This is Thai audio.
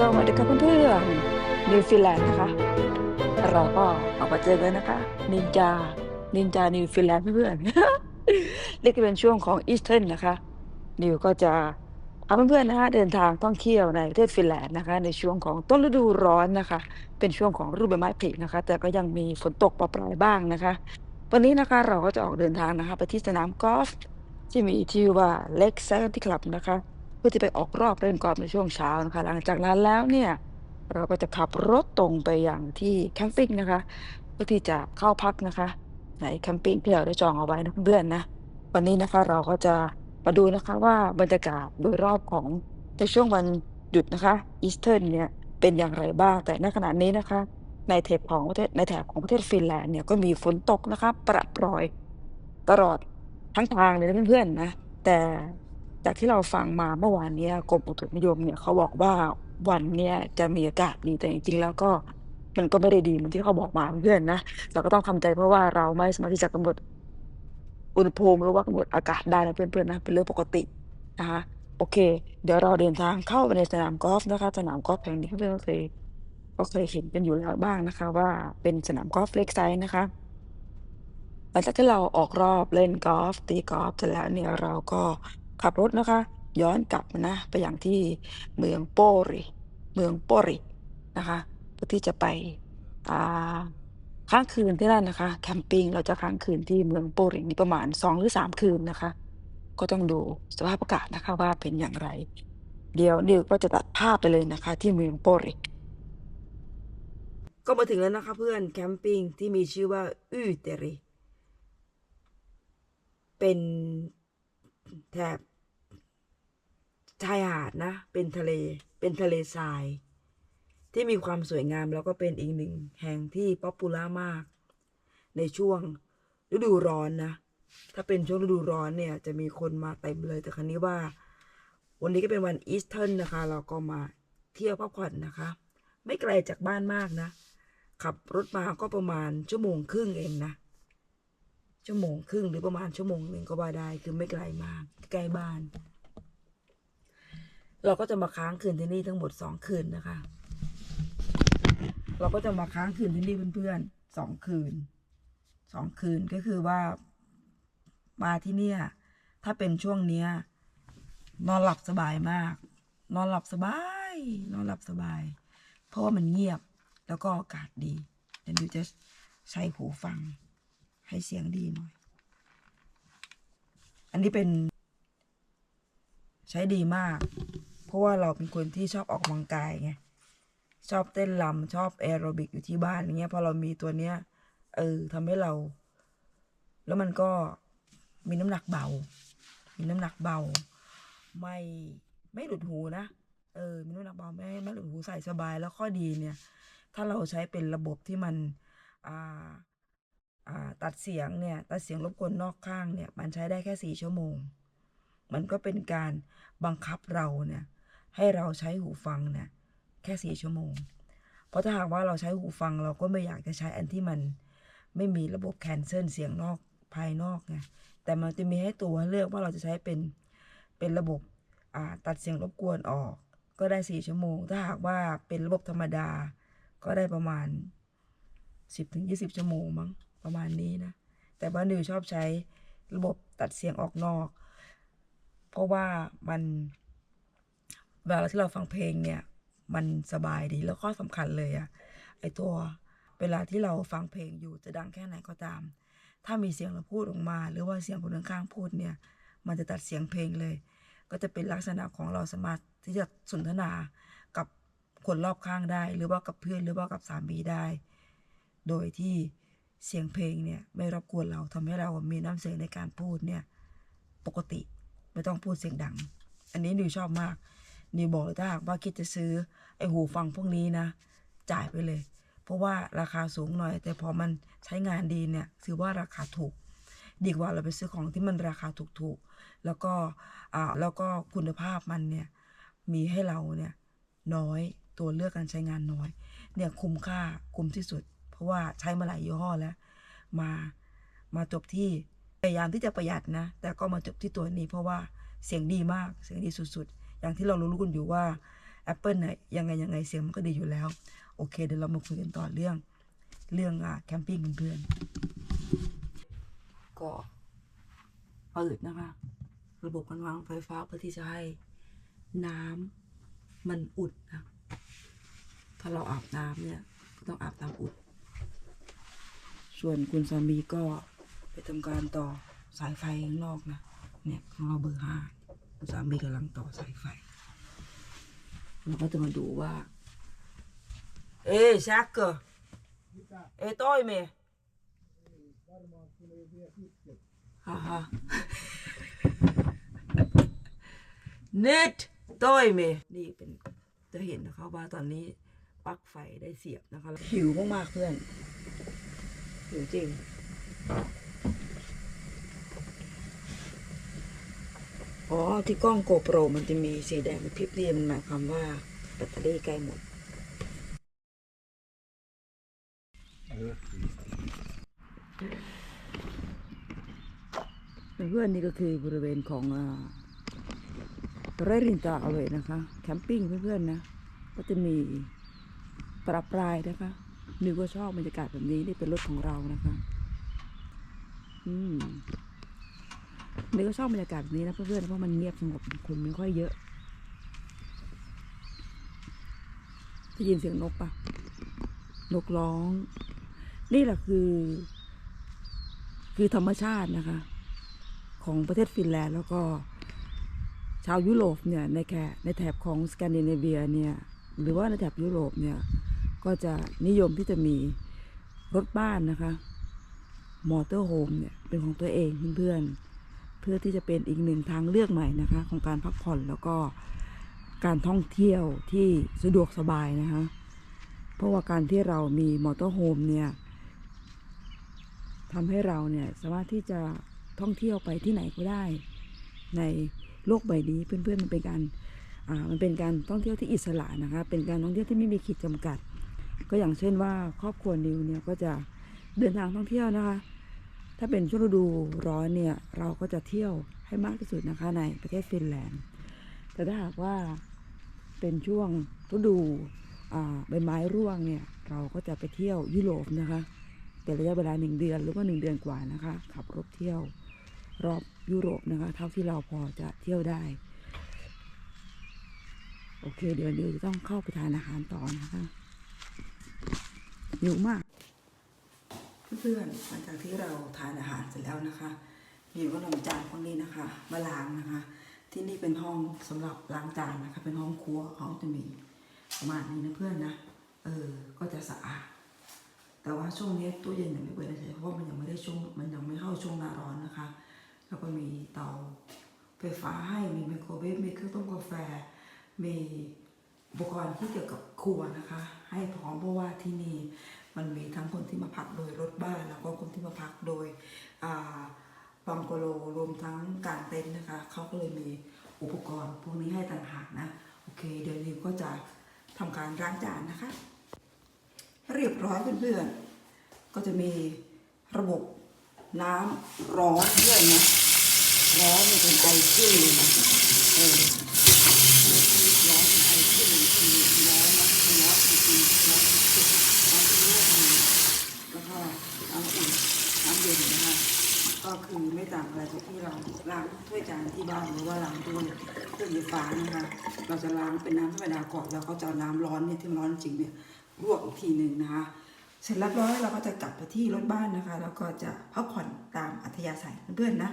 สวัสดีครับเพื่อนๆนิวซีแลนด์นะคะ เราก็ออกมาเจอกันนะคะ นินจา นินจานิวซีแลนด์เพื่อนๆนี่ก็เป็นช่วงของอีสเทิร์นนะคะ นิวก็จะพาเพื่อนๆนะคะเดินทางท่องเที่ยวในประเทศฟินแลนด์นะคะ ในช่วงของต้นฤดูร้อนนะคะ เป็นช่วงของฤดูใบไม้ผลินะคะ แต่ก็ยังมีฝนตกปรายบ้างนะคะ วันนี้นะคะเราก็จะออกเดินทางนะคะ ไปที่สนามกอล์ฟที่มีชื่อว่าเล็กแซนที่คลับนะคะ พื่อที่ไปออกรอบเล่นกอล์ฟในช่วงเช้านะคะ หลังจากนั้นแล้วเนี่ยเราก็จะขับรถตรงไปอย่างที่แคมปิ้งนะคะเพื่อที่จะเข้าพักนะคะในแคมปิ้งที่เราได้จองเอาไว้นะเพื่อนนะวันนี้นะคะเราก็จะมาดูนะคะว่าบรรยากาศโดยรอบของในช่วงวันหยุดนะคะอีสเทิร์นเนี่ยเป็นอย่างไรบ้าง แต่ณขณะนี้นะคะ ในแถบของประเทศในแถบของประเทศฟินแลนด์เนี่ยก็มีฝนตกนะคะประปรอยตลอดทั้งทางเลยนะเพื่อนๆนะแต่ จากที่เราฟังมาเมื่อวานเนี้ยกรมอุตุนิยมเนี่ยเขาบอกว่าวันเนี้ยจะมีอากาศดีแต่จริงๆแล้วก็มันก็ไม่ได้ดีเหมือนที่เขาบอกมาเพื่อนนะเราก็ต้องทำใจเพราะว่าเราไม่สามารถที่จะกำหนดอุณหภูมิหรือว่ากำหนดอากาศได้นะเพื่อนๆนะเป็นเรื่องปกตินะคะโอเค เดี๋ยวเราเดินทางเข้าไปในสนามกอล์ฟนะคะสนามกอล์ฟแห่งนี้เพื่อนๆก็เคยก็เคยเห็นกันอยู่แล้วบ้างนะคะ ว่าเป็นสนามกอล์ฟเล็กไซส์นะคะ หลังจากที่เราออกรอบเล่นกอล์ฟตีกอล์ฟเสร็จแล้วเนี่ยเราก็ ขับรถนะคะ ย้อนกลับนะ ไปอย่างที่เมืองโปริ เมืองโปรินะคะเพื่อที่จะไปอ่าค้างคืนที่นั่นนะคะ แคมปิ้งเราจะค้างคืนที่เมืองโปรินี่ประมาณสองหรือสามคืนนะคะ ก็ต้องดูสภาพอากาศนะคะว่าเป็นอย่างไร เดี๋ยวนิวก็จะตัดภาพไปเลยนะคะ ที่เมืองโปริ ก็มาถึงแล้วนะคะเพื่อนแคมปิ้งที่มีชื่อว่าอูเตริ เป็น แถบชายหาดนะ เป็นทะเล เป็นทะเลทราย ที่มีความสวยงาม แล้วก็เป็นอีกหนึ่งแห่งที่ป๊อปปูล่ามาก ในช่วงฤดูร้อนนะ ถ้าเป็นช่วงฤดูร้อนเนี่ย จะมีคนมาเต็มเลย แต่ครั้นี้ว่า วันนี้ก็เป็นวันอีสเทิร์นนะคะ เราก็มาเที่ยวพักผ่อนนะคะ ไม่ไกลจากบ้านมากนะ ขับรถมาก็ประมาณชั่วโมงครึ่งเองนะ ชั่วโมงครึ่งหรือประมาณชั่วโมงหนึ่งก็ว่าได้คือไม่ไกลมากใกล้บ้าน เราก็จะมาค้างคืนที่นี่ทั้งหมดสองคืนนะคะ เราก็จะมาค้างคืนที่นี่เพื่อนๆสองคืนสองคืนก็คือว่ามาที่เนี่ยถ้าเป็นช่วงเนี้ยนอนหลับสบายมาก นอนหลับสบาย นอนหลับสบาย เพราะว่ามันเงียบแล้วก็อากาศดีเดี๋ยวดูจะใช้หูฟัง ให้เสียงดีหน่อย อันนี้เป็นใช้ดีมาก เพราะว่าเราเป็นคนที่ชอบออกกำลังกายไง ชอบเต้นรำชอบแอโรบิกอยู่ที่บ้านอย่างเงี้ย พอเรามีตัวเนี้ย เออทำให้เรา แล้วมันก็มีน้ำหนักเบา มีน้ำหนักเบา ไม่ไม่หลุดหูนะ เออ มีน้ำหนักเบาไม่ไม่หลุดหูใส่สบาย แล้วข้อดีเนี่ย ถ้าเราใช้เป็นระบบที่มัน อ่าอ่า ตัดเสียงเนี่ยตัดเสียงรบกวนนอกข้างเนี่ยมันใช้ได้แค่สี่ชั่วโมง มันก็เป็นการบังคับเราเนี่ยให้เราใช้หูฟังเนี่ยแค่สี่ชั่วโมง เพราะถ้าหากว่าเราใช้หูฟังเราก็ไม่อยากจะใช้อันที่มันไม่มีระบบแคนเซิลเสียงนอกภายนอกไงแต่มันจะมีให้ตัวเลือกว่าเราจะใช้เป็นเป็นระบบตัดเสียงรบกวนออก ก็ได้สี่ชั่วโมง ถ้าหากว่าเป็นระบบธรรมดาก็ได้ประมาณสิบถึงยี่สิบชั่วโมงมั้ง ประมาณนี้นะ แต่บ้านนิวชอบใช้ระบบตัดเสียงออกนอก เพราะว่ามันเวลาที่เราฟังเพลงเนี่ย มันสบายดีแล้วข้อสำคัญเลยอะไอตัวเวลาที่เราฟังเพลงอยู่จะดังแค่ไหนก็ตาม ถ้ามีเสียงเราพูดออกมา หรือว่าเสียงคนข้างๆพูดเนี่ย มันจะตัดเสียงเพลงเลย ก็จะเป็นลักษณะของเราสามารถที่จะสนทนากับคนรอบข้างได้ หรือว่ากับเพื่อนหรือว่ากับสามีได้ โดยที่ เสียงเพลงเนี่ยไม่รบกวนเราทำให้เรามีน้ำเสียงในการพูดเนี่ยปกติไม่ต้องพูดเสียงดัง อันนี้นิวชอบมากนิวบอกเลยถ้าหากว่าคิดจะซื้อไอหูฟังพวกนี้นะ จ่ายไปเลย เพราะว่าราคาสูงหน่อย แต่พอมันใช้งานดีเนี่ยถือว่าราคาถูก ดีกว่าเราไปซื้อของที่มันราคาถูกๆ แล้วก็อ่าแล้วก็คุณภาพมันเนี่ยมีให้เราเนี่ยน้อยตัวเลือกการใช้งานน้อย เนี่ยคุ้มค่าคุ้มที่สุด เพราะว่าใช้มาหลายยี่ห้อแล้ว มามาจบที่พยายามที่จะประหยัดนะ แต่ก็มาจบที่ตัวนี้เพราะว่าเสียงดีมากเสียงดีสุดๆ อย่างที่เรารู้ๆกันอยู่ว่า Apple เนี่ยยังไงยังไงเสียงมันก็ดีอยู่แล้ว โอเค เดี๋ยวเรามาคุยกันต่อเรื่อง เรื่องอะแคมปิ้งเพื่อนๆก็เปิดนะคะ ระบบการวางไฟฟ้าเพื่อที่จะให้น้ำมันอุดนะ ถ้าเราอาบน้ำเนี่ยต้องอาบน้ำอุ่น ส่วนคุณสามีก็ไปทำการต่อสายไฟข้างนอกนะ เนี่ยของเราเบอร์ห้าคุณสามีกำลังต่อสายไฟ เราก็จะมาดูว่า เอ๊แซกเกอร์เอ๊ต้อยเมฮ่าฮ่าเน็ตต้อยเมนี่เป็นจะเห็นนะคะว่าตอนนี้ปลั๊กไฟได้เสียบนะคะหิวมากๆเพื่อน หิวจริง อ๋อ ที่กล้องโกโปรมันจะมีสีแดงพริบนี่มันหมายความว่าแบตเตอรี่ใกล้หมดเพื่อนนี่ก็คือบริเวณของอ่าไร่รินตาเอาเลยนะคะ แคมปิ้งเพื่อนๆนะ ก็จะมีปรับปลายนะคะ นิวก็ชอบบรรยากาศแบบนี้ นี่เป็นรถของเรานะคะ อืมนิวก็ชอบบรรยากาศแบบนี้นะเพื่อนๆเพราะมันเงียบสงบคนไม่ค่อยเยอะได้ยินเสียงนกปะนกร้อง นี่แหละคือ คือธรรมชาตินะคะ ของประเทศฟินแลนด์แล้วก็ ชาวยุโรปเนี่ยในแคในแถบของสแกนดิเนเวียเนี่ย หรือว่าในแถบยุโรปเนี่ย ก็จะนิยมที่จะมีรถบ้านนะคะ มอเตอร์โฮมเนี่ยเป็นของตัวเองเพื่อนๆ เพื่อที่จะเป็นอีกหนึ่งทางเลือกใหม่นะคะ ของการพักผ่อนแล้วก็การท่องเที่ยวที่สะดวกสบายนะคะ เพราะว่าการที่เรามีมอเตอร์โฮมเนี่ยทำให้เราเนี่ยสามารถที่จะท่องเที่ยวไปที่ไหนก็ได้ ในโลกใบนี้เพื่อนๆมันเป็นการอ่ามันเป็นการท่องเที่ยวที่อิสระนะคะ เป็นการท่องเที่ยวที่ไม่มีขีดจำกัด ก็อย่างเช่นว่าครอบครัวนิวเนี่ยก็จะเดินทางท่องเที่ยวนะคะ ถ้าเป็นช่วงฤดูร้อนเนี่ยเราก็จะเที่ยวให้มากที่สุดนะคะในประเทศฟินแลนด์ แต่ถ้าหากว่าเป็นช่วงฤดูใบไม้ร่วงเนี่ยเราก็จะไปเที่ยวยุโรปนะคะ เป็นระยะเวลาหนึ่งเดือนหรือว่าหนึ่งเดือนกว่านะคะ ขับรถเที่ยวรอบยุโรปนะคะ เท่าที่เราพอจะเที่ยวได้โอเค เดี๋ยวนิวจะต้องเข้าไปทานอาหารต่อนะคะ หิวมาก เพื่อนๆหลังจากที่เราทานอาหารเสร็จแล้วนะคะนิวก็นำจานพวกนี้นะคะมาล้างนะคะ ที่นี่เป็นห้องสำหรับล้างจานนะคะ เป็นห้องครัวเขาจะมีประมาณนี้นะเพื่อนนะเออก็จะสะอาดแต่ว่าช่วงนี้ตู้เย็นยังไม่เปิดนะเพราะว่ามันยังไม่ได้ช่วงมันยังไม่เข้าช่วงหน้าร้อนนะคะ แล้วก็มีเตาไฟฟ้าให้มีไมโครเวฟมีเครื่องต้มกาแฟ มีอุปกรณ์ที่เกี่ยวกับครัวนะคะ ให้พร้อมเพราะว่าที่นี่มันมีทั้งคนที่มาพักโดยรถบ้านแล้วก็คนที่มาพักโดยบังโกโลรวมทั้งการเต็นท์นะคะเขาก็เลยมีอุปกรณ์ พวกนี้ให้ต่างหากนะโอเค เดี๋ยวนิวก็จะทำการล้างจานนะคะ เรียบร้อยเพื่อนๆก็จะมีระบบน้ำร้อนด้วยนะร้อนเนี่ยเป็นไอขึ้นเลยนะเออ แล้วก็น้ำอุ่นน้ำเย็นนะคะก็คือไม่ต่างอะไรจากที่เราล้างถ้วยจานที่บ้านหรือว่าล้างถ้วยเครื่องไฟฟ้านะคะ เราจะล้างเป็นน้ำธรรมดาก่อนแล้วก็จะเอาน้ำร้อนเนี่ยที่มันร้อนจริงเนี่ยลวกอีกทีหนึ่งนะคะ เสร็จเรียบร้อยเราก็จะกลับไปที่รถบ้านนะคะ แล้วก็จะพักผ่อนตามอัธยาศัยเพื่อนๆนะ